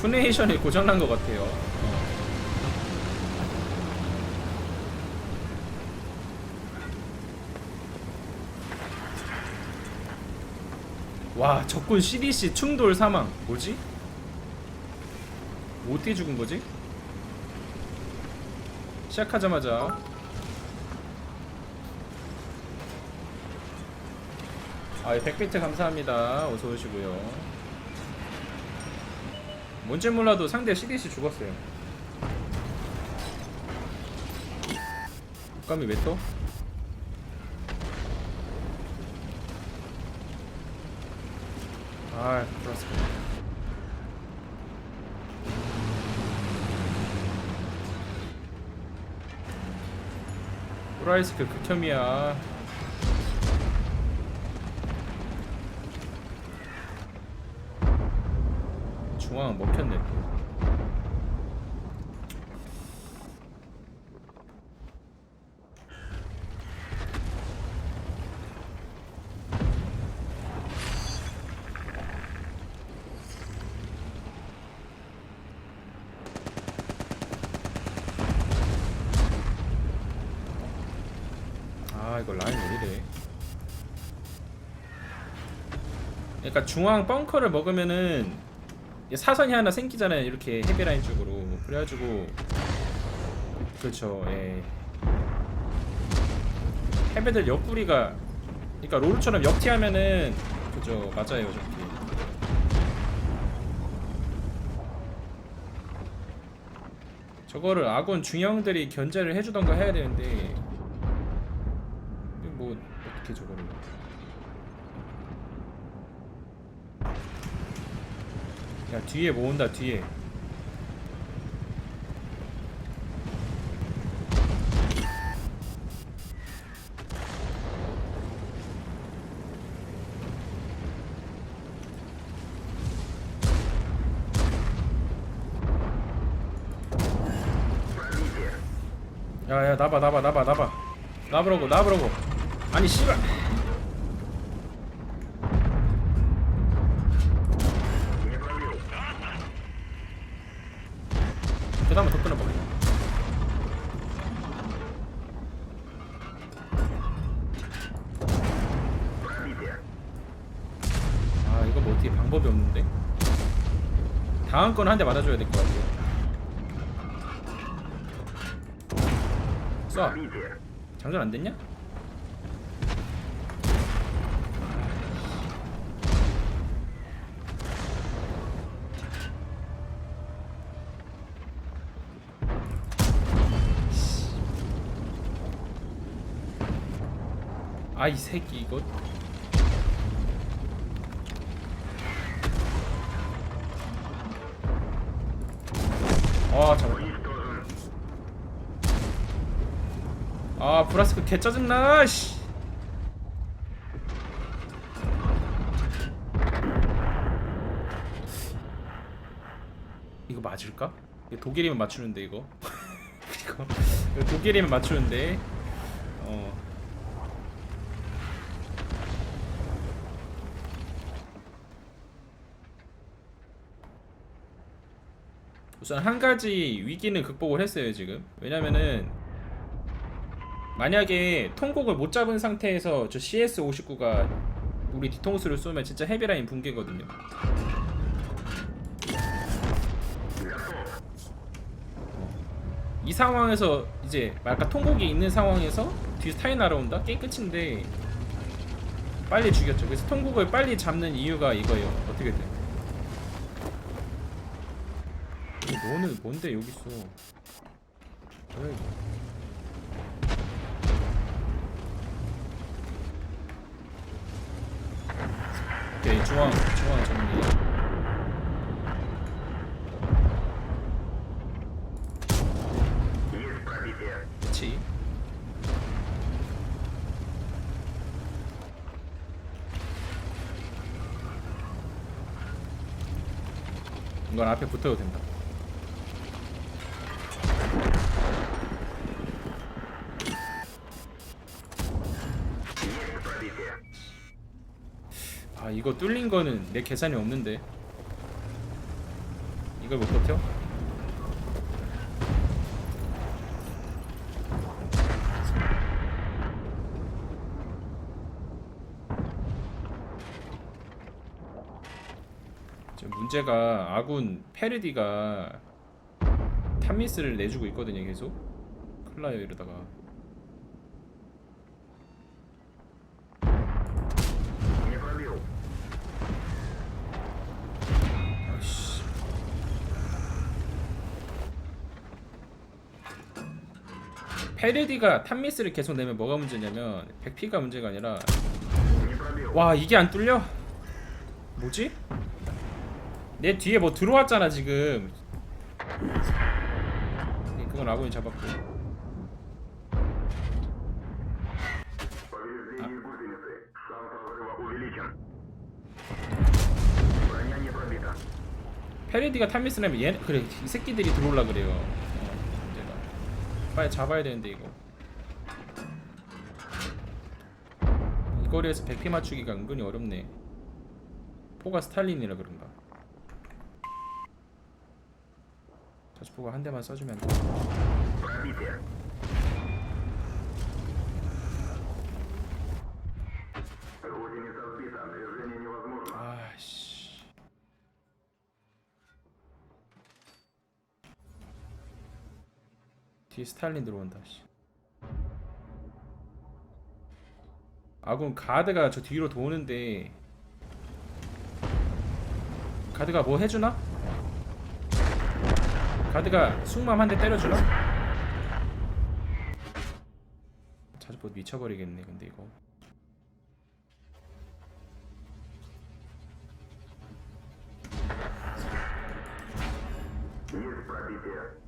투네이션이 고장난 것 같아요. 어. 와 적군 CDC 충돌 사망 뭐지? 뭐 어떻게 죽은 거지? 시작하자마자 아, 100비트 감사합니다. 어서 오시고요. 뭔지 몰라도 상대 CDC 죽었어요. 감이 왜 또? 아, 그렇습니다. 프라이스크 극혐이야. 중앙 먹혔네 또. 아 그러니까 중앙 벙커를 먹으면은 사선이 하나 생기잖아요. 이렇게 헤비라인 쪽으로. 그래가지고 그렇죠. 예. 헤비들 옆구리가 그러니까 롤처럼 역티하면은 그죠. 맞아요 저기 저거를 아군 중형들이 견제를 해주던가 해야 되는데 뭐 어떻게 저거를 야 뒤에 모은다 뒤에. 야야 나봐 나봐 나봐 나봐. 나보라고 나보라고. 아니 씨발 이거 뭐 어떻게 방법이 없는데? 다음 건한 대 맞아줘야 될 것 같아요 쏴. 장전 안 됐냐? 아이 새끼 이거 아 잠깐 아 브라스크 개 짜증나? 씨. 이거 맞을까? 이거 독일이면 맞추는데 이거. 이거, 독일이면 맞추는데. 어 우선 한 가지 위기는 극복을 했어요 지금. 왜냐면은 만약에 통곡을 못 잡은 상태에서 저 CS59가 우리 뒤통수를 쏘면 진짜 헤비라인 붕괴거든요. 이 상황에서 이제 아까 통곡이 있는 상황에서 뒤에서 타이 날아온다? 게임 끝인데 빨리 죽였죠. 그래서 통곡을 빨리 잡는 이유가 이거예요. 어떻게 돼 너는 뭔데 여기 있어? 왜 오케이 중앙 중앙 정리. 그치? 이건 앞에 붙어도 된다 아 이거 뚫린 거는 내 계산이 없는데. 이걸 못 버텨? 문제가 아군 페르디가 탐미스를 내주고 있거든요 계속. 클라요 이러다가 페레디가 탑미스를 계속 내면 뭐가 문제냐면 100피가 문제가 아니라 와 이게 안 뚫려? 뭐지? 내 뒤에 뭐 들어왔잖아 지금 네, 그건 아군이 잡았고 아. 페레디가 탑미스 내면 얘 그래 이 새끼들이 들어올라 그래요 빨리 잡아야 되는데 이거. 이 거리에서 100피 맞추기가 은근히 어렵네. 포가 스탈린이라 그런가. 자주포가 한 대만 써주면 돼 뒤에 스탈린 들어온다 씨. 아군 가드가 저 뒤로 도는데 가드가 뭐 해주나? 가드가 숭맘 한 대 때려주나? 자주봇 미쳐버리겠네 근데 이거 Yeah.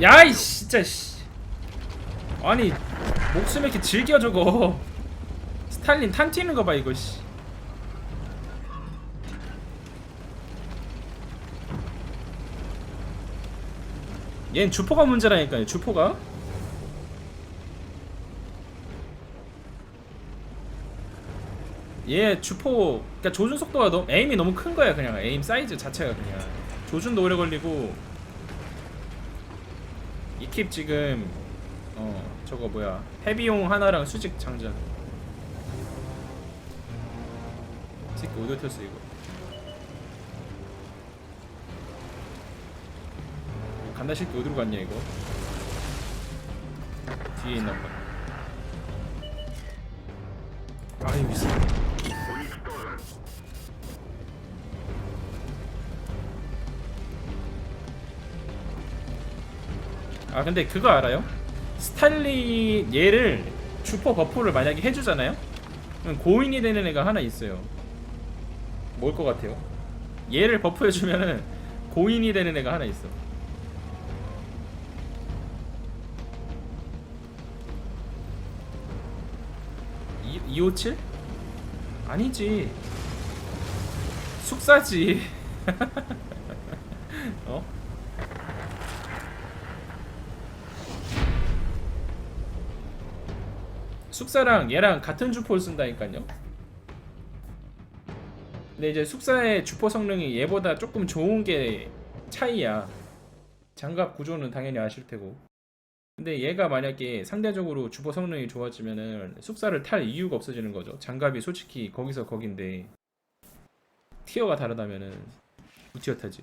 야이 진짜 씨. 아니 목숨 왜 이렇게 즐겨 저거. 스탈린 탄 튀는 거 봐 이거 씨. 얜 주포가 문제라니까요 주포가 얘 주포 그러니까 조준 속도가 너무 에임이 너무 큰 거야 그냥 에임 사이즈 자체가 그냥 조준도 오래 걸리고 이킵 지금 어 저거 뭐야. 헤비용 하나랑 수직 장전. 이 새끼 어디 튀었어 이거. 간다 새끼 어디로 갔냐 이거? 뒤에 있나 보다 아유 이 새끼 아 근데 그거 알아요? 스탈린 얘를 주퍼 버프를 만약에 해주잖아요? 고인이 되는 애가 하나 있어요. 뭘 것 같아요? 얘를 버프해주면은 고인이 되는 애가 하나 있어. 이, 257? 아니지. 숙사지. 숙사랑 얘랑 같은 주포를 쓴다니까요. 근데 이제 숙사의 주포 성능이 얘보다 조금 좋은 게 차이야. 장갑 구조는 당연히 아실 테고. 근데 얘가 만약에 상대적으로 주포 성능이 좋아지면은 숙사를 탈 이유가 없어지는 거죠. 장갑이 솔직히 거기서 거긴데 티어가 다르다면은 무티어 타지.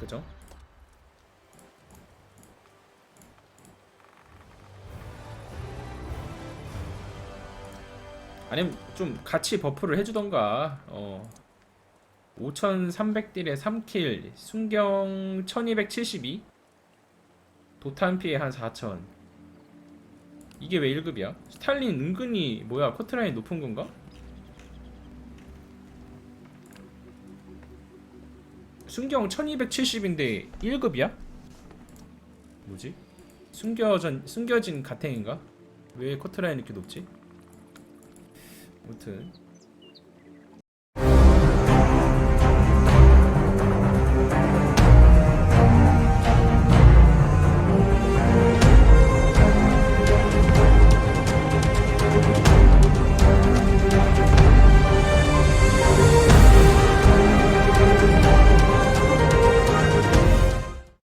그죠? 아니면 좀 같이 버프를 해주던가 어 5300딜에 3킬 순경 1272 도탄 피해 한 4000 이게 왜 1급이야? 스탈린 은근히 뭐야 커트라인 높은 건가? 순경 1270인데 1급이야? 뭐지? 숨겨진 숨겨진 가탱인가? 왜 커트라인 이렇게 높지? 아무튼